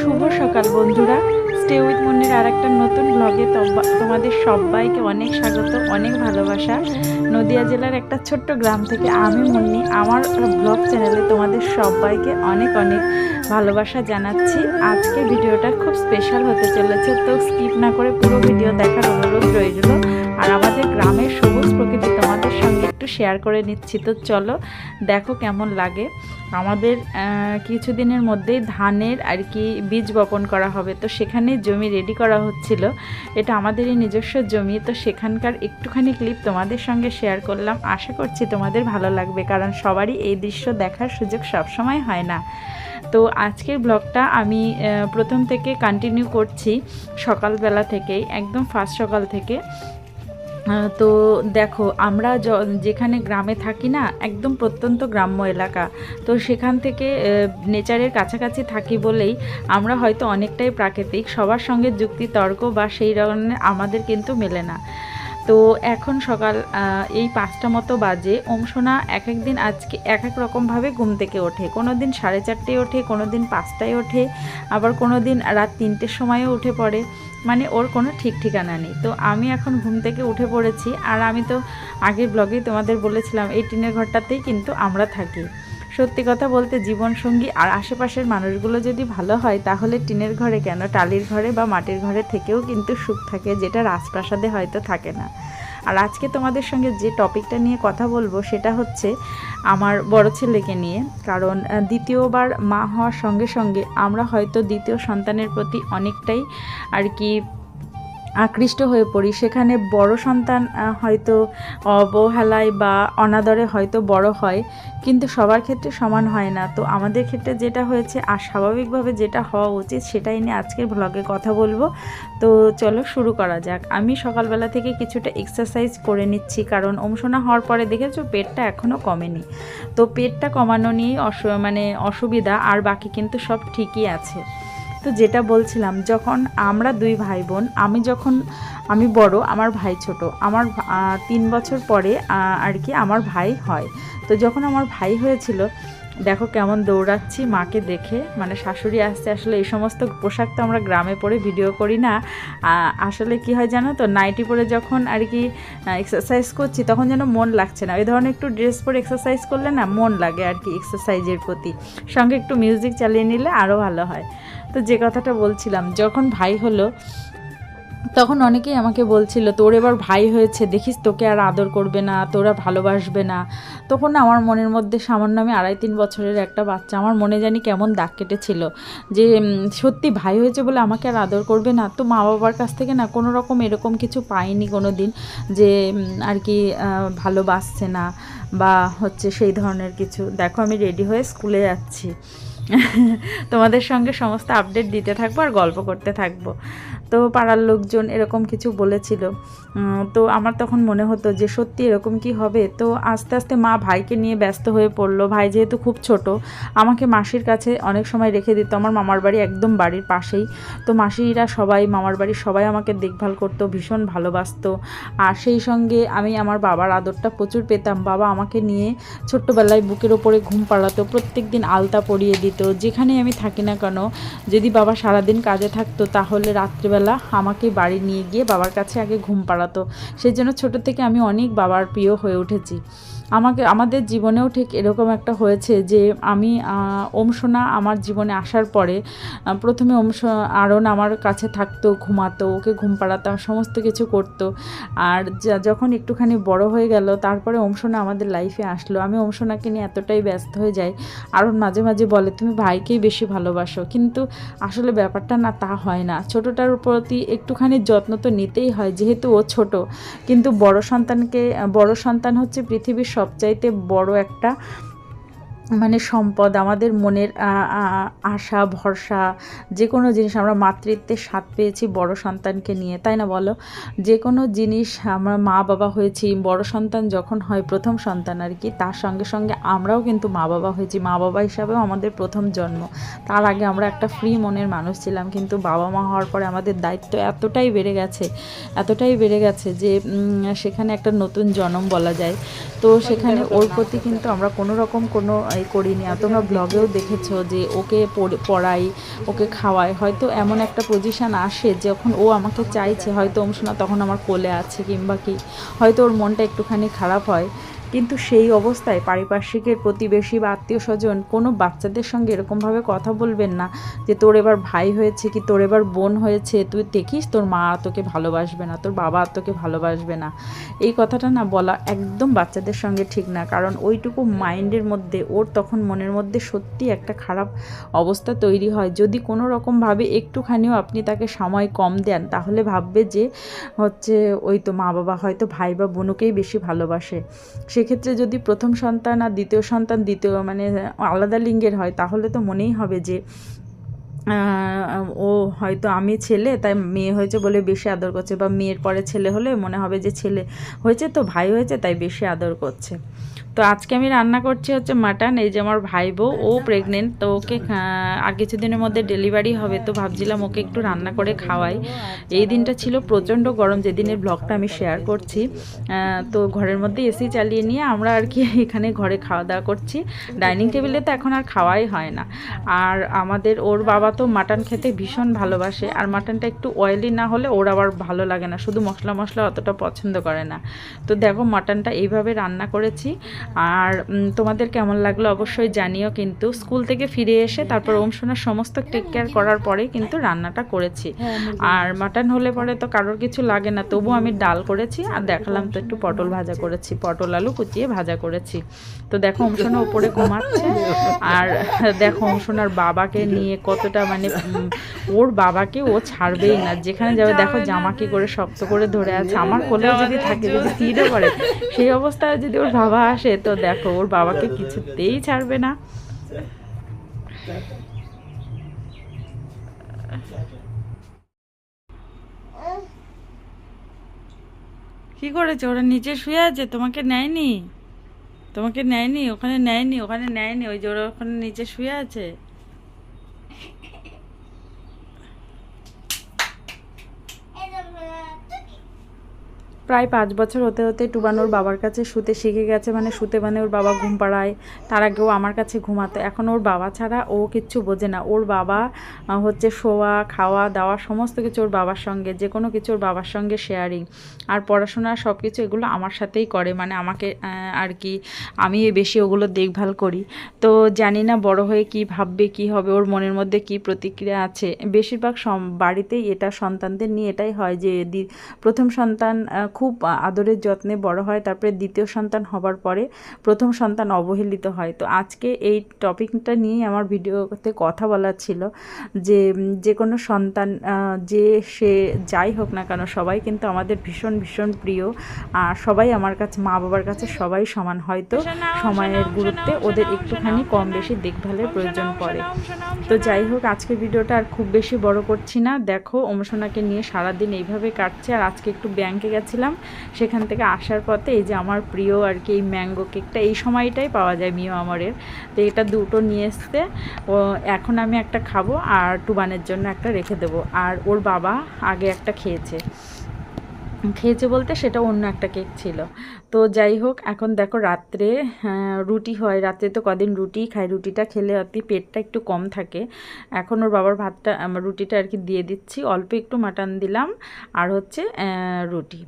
শুভ সকাল, বন্ধুরা। Stay with মনের আর একটা নতুন ব্লগে তোমাদের সবাইকে অনেক স্বাগত, অনেক ভালোবাসা। নদিয়া জেলার একটা ছোট্ট গ্রাম থেকে আমি মুন্নি, আমার ব্লগ চ্যানেলে তোমাদের সবাইকে অনেক অনেক ভালোবাসা জানাচ্ছি। আজকে ভিডিওটা খুব স্পেশাল হতে চলেছে, তো স্কিপ না করে পুরো ভিডিও দেখার অনুরোধ রইল। আর আমাদের গ্রামের সবুজ প্রকৃতি তোমাদের সঙ্গে একটু শেয়ার করে নিচ্ছি। তো চলো, দেখো কেমন লাগে। আমাদের কিছুদিনের মধ্যেই ধানের আর কি বীজ বপন করা হবে। তো সেখানে জমি রেডি করা হচ্ছিল। এটা আমাদেরই নিজস্ব জমি। তো সেখানকার একটুখানি ক্লিপ তোমাদের সঙ্গে শেয়ার করলাম। আশা করছি তোমাদের ভালো লাগবে। কারণ সবারই এই দৃশ্য দেখার সুযোগ সবসময় হয় না। তো আজকের ব্লগটা আমি প্রথম থেকে কন্টিনিউ করছি সকালবেলা থেকেই, একদম ফার্স্ট সকাল থেকে। তো দেখো, আমরা যেখানে গ্রামে থাকি না, একদম প্রত্যন্ত গ্রাম্য এলাকা। তো সেখান থেকে নেচারের কাছাকাছি থাকি বলেই আমরা হয়তো অনেকটাই প্রাকৃতিক, সবার সঙ্গে যুক্তি তর্ক বা সেই ধরনের আমাদের কিন্তু মেলে না। তো এখন সকাল এই পাঁচটা মতো বাজে। ওমসোনা এক এক দিন আজকে এক এক রকমভাবে ঘুম থেকে ওঠে। কোনো দিন সাড়ে চারটেয় ওঠে কোনো দিন পাঁচটায় ওঠে, আবার কোনো দিন রাত তিনটের সময়ও উঠে পড়ে। মানে ওর কোনো ঠিক ঠিকানা নেই। তো আমি এখন ঘুম থেকে উঠে পড়েছি আর আমি তো আগের ব্লগেই তোমাদের বলেছিলাম, এই টিনের ঘরটাতেই কিন্তু আমরা থাকি। সত্যি কথা বলতে জীবনসঙ্গী আর আশেপাশের মানুষগুলো যদি ভালো হয়, তাহলে টিনের ঘরে কেন? টালির ঘরে বা মাটির ঘরে থেকেও কিন্তু সুখ থাকে, যেটা রাজপ্রাসাদে হয়তো থাকে না। আর আজকে তোমাদের সঙ্গে যে টপিকটা নিয়ে কথা বলব সেটা হচ্ছে আমার বড় ছেলেকে নিয়ে। কারণ দ্বিতীয়বার মা হওয়ার সঙ্গে সঙ্গে আমরা হয়তো দ্বিতীয় সন্তানের প্রতি অনেকটাই আর কি আকৃষ্ট হয়ে পড়ি। সেখানে বড় সন্তান হয়তো অবহেলায় বা অনাদরে হয়তো বড় হয়, কিন্তু সবার ক্ষেত্রে সমান হয় না। তো আমাদের ক্ষেত্রে যেটা হয়েছে, আর স্বাভাবিকভাবে যেটা হওয়া উচিত, সেটাই নিয়ে আজকের ব্লগে কথা বলব। তো চলো শুরু করা যাক। আমি সকালবেলা থেকে কিছুটা এক্সারসাইজ করে নিচ্ছি, কারণ অংশনা হওয়ার পরে দেখেছ, পেটটা এখনও কমেনি। তো পেটটা কমানো নিয়েই অস মানে অসুবিধা, আর বাকি কিন্তু সব ঠিকই আছে। তো যেটা বলছিলাম, যখন আমরা দুই ভাই বোন আমি যখন, আমি বড়, আমার ভাই ছোট, আমার তিন বছর পরে আর কি আমার ভাই হয়। তো যখন আমার ভাই হয়েছিল, দেখো কেমন দৌড়াচ্ছি মাকে দেখে মানে শাশুড়ি আসতে আসলে এই সমস্ত পোশাক তো আমরা গ্রামে পরে ভিডিও করি না। আসলে কি হয় জানো তো, নাইটি পরে যখন আর কি এক্সারসাইজ করছি, তখন যেন মন লাগছে না। ওই ধরনের একটু ড্রেস পরে এক্সারসাইজ করলে না মন লাগে আর কি এক্সারসাইজের প্রতি। সঙ্গে একটু মিউজিক চালিয়ে নিলে আরও ভালো হয়। তো যে কথাটা বলছিলাম, যখন ভাই হলো, তখন অনেকেই আমাকে বলছিল, তোর এবার ভাই হয়েছে, দেখিস তোকে আর আদর করবে না, তোরা ভালোবাসবে না। তখন আমার মনের মধ্যে সামান্য আমি আড়াই তিন বছরের একটা বাচ্চা, আমার মনে জানি কেমন দাগ কেটেছিল যে সত্যি ভাই হয়েছে বলে আমাকে আর আদর করবে না। তো মা বাবার কাছ থেকে না কোনো রকম এরকম কিছু পাইনি কোনো দিন যে আর কি ভালোবাসছে না বা হচ্ছে সেই ধরনের কিছু। দেখো আমি রেডি হয়ে স্কুলে যাচ্ছি। তোমাদের সঙ্গে সমস্ত আপডেট দিতে থাকব আর গল্প করতে থাকব। তো পাড়ার লোকজন এরকম কিছু বলেছিল। তো আমার তখন মনে হতো যে সত্যি এরকম কি হবে? তো আস্তে আস্তে মা ভাইকে নিয়ে ব্যস্ত হয়ে পড়ল। ভাই যেহেতু খুব ছোট, আমাকে মাসির কাছে অনেক সময় রেখে দিত। আমার মামার বাড়ি একদম বাড়ির পাশেই। তো মাসিরা সবাই, মামার বাড়ির সবাই আমাকে দেখভাল করতো, ভীষণ ভালোবাসতো। আর সেই সঙ্গে আমি আমার বাবার আদরটা প্রচুর পেতাম। বাবা আমাকে নিয়ে ছোট্টবেলায় বুকের ওপরে ঘুম পাড়াতো প্রত্যেক দিন আলতা পরিয়ে দিত। যেখানে আমি থাকি না কেন, যদি বাবা সারাদিন কাজে থাকতো, তাহলে রাত্রিবেলা সকালবেলা আমাকে বাড়ি নিয়ে গিয়ে বাবার কাছে আগে ঘুম পাড়াতো। সেই জন্য ছোটো থেকে আমি অনেক বাবার প্রিয় হয়ে উঠেছি। আমাকে, আমাদের জীবনেও ঠিক এরকম একটা হয়েছে যে আমি ওমসোনা আমার জীবনে আসার পরে প্রথমে ওমস আরন আমার কাছে থাকতো, ঘুমাতো, ওকে ঘুম পাড়াতাম, সমস্ত কিছু করতো। আর যখন একটুখানি বড় হয়ে গেল, তারপরে ওমসোনা আমাদের লাইফে আসলো। আমি ওমসোনাকে নিয়ে এতটাই ব্যস্ত হয়ে যাই। আরন মাঝে মাঝে বলে, তুমি ভাইকেই বেশি ভালোবাসো। কিন্তু আসলে ব্যাপারটা না তা হয় না। ছোটোটার প্রতি একটুখানি যত্ন তো নিতেই হয়, যেহেতু ও ছোট। কিন্তু বড় সন্তানকে, বড় সন্তান হচ্ছে পৃথিবীর সবচাইতে বড় একটা মানে সম্পদ, আমাদের মনের আশা, ভরসা যে কোনো জিনিস আমরা মাতৃত্বের স্বাদ পেয়েছি বড় সন্তানকে নিয়ে, তাই না বলো? যে কোনো জিনিস আমরা মা বাবা হয়েছি, বড় সন্তান যখন হয় প্রথম সন্তান আর কি, তার সঙ্গে সঙ্গে আমরাও কিন্তু মা বাবা হয়েছি, মা বাবা হিসাবেও আমাদের প্রথম জন্ম। তার আগে আমরা একটা ফ্রি মনের মানুষ ছিলাম, কিন্তু বাবা মা হওয়ার পরে আমাদের দায়িত্ব এতটাই বেড়ে গেছে, এতটাই বেড়ে গেছে যে সেখানে একটা নতুন জন্ম বলা যায়। তো সেখানে ওর প্রতি কিন্তু আমরা কোনো রকম কোনো এ করিনি আর তোমরা ব্লগেও দেখেছ যে ওকে পড়ে- পড়াই, ওকে খাওয়াই। হয়তো এমন একটা পজিশান আসে যখন ও আমাকে চাইছে, হয়তো অংশনা তখন আমার কোলে আছে কিংবা কি। হয়তো ওর মনটা একটুখানি খারাপ হয়। কিন্তু সেই অবস্থায় পারিপার্শ্বিকের প্রতিবেশী বা আত্মীয় স্বজন কোনো বাচ্চাদের সঙ্গে এরকমভাবে কথা বলবেন না যে, তোর এবার ভাই হয়েছে কি? তোর এবার বোন হয়েছে? তুই দেখিস তোর মা তোকে ভালোবাসবে না, তোর বাবা তোকে ভালোবাসবে না। এই কথাটা না বলা একদম বাচ্চাদের সঙ্গে ঠিক না। কারণ ওইটুকু মাইন্ডের মধ্যে, ওর তখন মনের মধ্যে সত্যি একটা খারাপ অবস্থা তৈরি হয়। যদি কোনো রকমভাবে একটুখানিও আপনি তাকে সময় কম দেন, তাহলে ভাববে যে, হচ্ছে ওই তো মা বাবা হয়তো ভাই বা বোনকেই বেশি ভালোবাসে। সেক্ষেত্রে যদি প্রথম সন্তান আর দ্বিতীয় সন্তান দ্বিতীয় মানে আলাদা লিঙ্গের হয়, তাহলে তো মনেই হবে যে ও হয়তো আমি ছেলে তাই মেয়ে হয়েছে বলে বেশি আদর করছে বা মেয়ের পরে ছেলে হলে মনে হবে যে ছেলে হয়েছে তো ভাই হয়েছে তাই বেশি আদর করছে। তো আজকে আমি রান্না করছি হচ্ছে মাটন এই যে আমার ভাই বউ ও প্রেগনেন্ট তো ওকে আর কিছুদিনের মধ্যে ডেলিভারি হবে তো ভাবছিলাম ওকে একটু রান্না করে খাওয়াই। এই দিনটা ছিল প্রচণ্ড গরম যেদিনের ব্লগটা আমি শেয়ার করছি। তো ঘরের মধ্যে এসি চালিয়ে নিয়ে আমরা আর কি এখানে ঘরে খাওয়া দাওয়া করছি। ডাইনিং টেবিলে তো এখন আর খাওয়াই হয় না। আর আমাদের ওর বাবা তো মাটন খেতে ভীষণ ভালোবাসে। আর মাটনটা একটু অয়েলি না হলে ওর আবার ভালো লাগে না। শুধু মশলা মশলা অতটা পছন্দ করে না। তো দেখো মাটনটা এইভাবে রান্না করেছি। আর তোমাদের কেমন লাগল অবশ্যই জানিও কিন্তু। স্কুল থেকে ফিরে এসে তারপর ওম সোনার সমস্ত টেক কেয়ার করার পরে কিন্তু রান্নাটা করেছি। আর মাটন হলে পরে তো কারোর কিছু লাগে না। তবু আমি ডাল করেছি। আর দেখালাম তো একটু পটল ভাজা করেছি। পটল আলু কুচিয়ে ভাজা করেছি। তো দেখো অংশনা উপরে ঘুমাচ্ছে। আর দেখো অংশনার বাবাকে নিয়ে কতটা মানে ওর বাবাকে ও ছাড়বেই না। যেখানে যাবে দেখো জামা কি করে শক্ত করে ধরে আছে। আমার কোলেও যদি থাকে যদি ফিরে পড়ে সেই অবস্থায় যদি ওর বাবা আসে তো দেখো ওর বাবাকে কিছুতেই ছাড়বে না। কি করেছে? ওরা নিচে শুয়ে আছে? তোমাকে নেয়নি? তোমাকে নেয়নি? ওখানে নেয়নি? ওখানে নেয়নি? ওই যে ওরা ওখানে নিচে শুয়ে আছে? প্রায় পাঁচ বছর হতে হতে টুবানোর বাবার কাছে শুতে শিখে গেছে মানে শুতে মানে ওর বাবা ঘুম পাড়ায়। তার আগেও আমার কাছে ঘুমাতো। এখন ওর বাবা ছাড়া ও কিচ্ছু বোঝে না। ওর বাবা হচ্ছে শোয়া, খাওয়া, দাওয়া, সমস্ত কিছু ওর বাবার সঙ্গে যে কোনো কিছু ওর বাবার সঙ্গে শেয়ারিং আর পড়াশোনা সব কিছু এগুলো আমার সাথেই করে মানে আমাকে আর কি, আমি বেশি ওগুলো দেখভাল করি। তো জানি না বড় হয়ে কি ভাববে, কি হবে, ওর মনের মধ্যে কি প্রতিক্রিয়া আছে। বেশিরভাগ বাড়িতেই এটা সন্তানদের নিয়ে এটাই হয় যে প্রথম সন্তান খুব আদরের যত্নে বড় হয় তারপরে দ্বিতীয় সন্তান হবার পরে প্রথম সন্তান অবহেলিত হয়। তো আজকে এই টপিকটা নিয়েই আমার ভিডিওতে কথা বলার ছিল যে যে কোনো সন্তান যে সে যাই হোক না কেন সবাই কিন্তু আমাদের ভীষণ ভীষণ প্রিয়। আর সবাই আমার কাছে মা বাবার কাছে সবাই সমান। হয়তো সময়ের গুরুত্বে ওদের একটুখানি কম বেশি দেখভালের প্রয়োজন পড়ে। তো যাই হোক আজকের ভিডিওটা আর খুব বেশি বড় করছি না। দেখো অমসোনাকে নিয়ে সারাদিন এইভাবে কাটছে আর আজকে একটু ব্যাংকে গেছিলাম। সেখান থেকে আসার পথে এই যে আমার প্রিয় আর কি এই ম্যাঙ্গো কেকটা এই সময়টাই পাওয়া যায় মিও আমরের। তো এটা দুটো নিয়ে এসছে। ও, এখন আমি একটা খাব আর টুবানের জন্য একটা রেখে দেবো। আর ওর বাবা আগে একটা খেয়েছে। খেয়েছে বলতে সেটা অন্য একটা কেক ছিল। তো যাই হোক, এখন দেখো রাত্রে রুটি হয়। রাত্রে তো কদিন রুটি খাই। রুটিটা খেলে অতি পেটটা একটু কম থাকে। এখন ওর বাবার ভাতটা রুটিটা আর কি দিয়ে দিচ্ছি। অল্প একটু মাটন দিলাম। আর হচ্ছে রুটি।